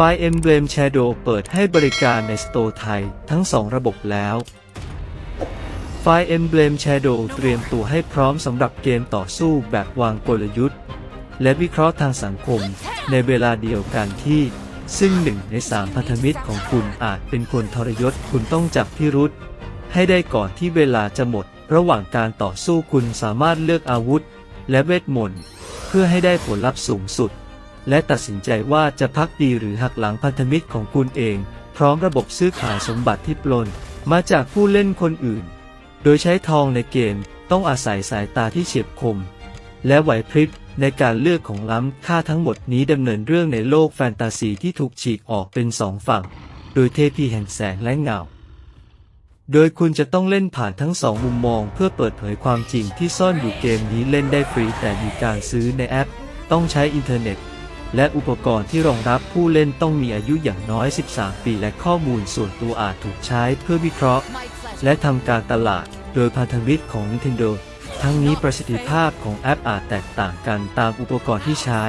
Fire Emblem Shadow เปิดให้บริการในสโตร์ไทยทั้ง 2 ระบบแล้ว Fire Emblem Shadow เตรียมตัวให้พร้อมสำหรับเกมต่อสู้แบบวางกลยุทธ์ และวิเคราะห์ทางสังคมในเวลาเดียวกันที่ ซึ่งหนึ่งในสามพันธมิตรของคุณอาจเป็นคนทรยศคุณต้องจับพิรุษให้ได้ก่อนที่เวลาจะหมด ระหว่างการต่อสู้คุณสามารถเลือกอาวุธ และเวทมนต์ เพื่อให้ได้ผลลัพธ์สูงสุด และตัดสินใจว่าจะพักดีหรือหักหลังพันธมิตรของคุณเอง พร้อมระบบซื้อขายสมบัติที่ปล้นมาจากผู้เล่นคนอื่น โดยใช้ทองในเกมต้องอาศัยสายตาที่เฉียบคม และไหวพริบในการเลือกของล้ำค่าทั้งหมดนี้ดำเนินเรื่องในโลกแฟนตาซีที่ถูกฉีกออกเป็นสองฝั่ง โดยเทพีแห่งแสงและเงา โดยคุณจะต้องเล่นผ่านทั้งสองมุมมองเพื่อเปิดเผยความจริงที่ซ่อนอยู่เกมนี้เล่นได้ฟรีแต่มีการซื้อในแอป ต้องใช้อินเทอร์เน็ต และอุปกรณ์ที่รองรับผู้เล่นต้องมีอายุอย่างน้อย 13 ปี และข้อมูลส่วนตัวอาจถูกใช้เพื่อวิเคราะห์ และทำการตลาด โดยพันธมิตรของ Nintendo ทั้งนี้ประสิทธิภาพของแอปอาจแตกต่างกันตามอุปกรณ์ที่ใช้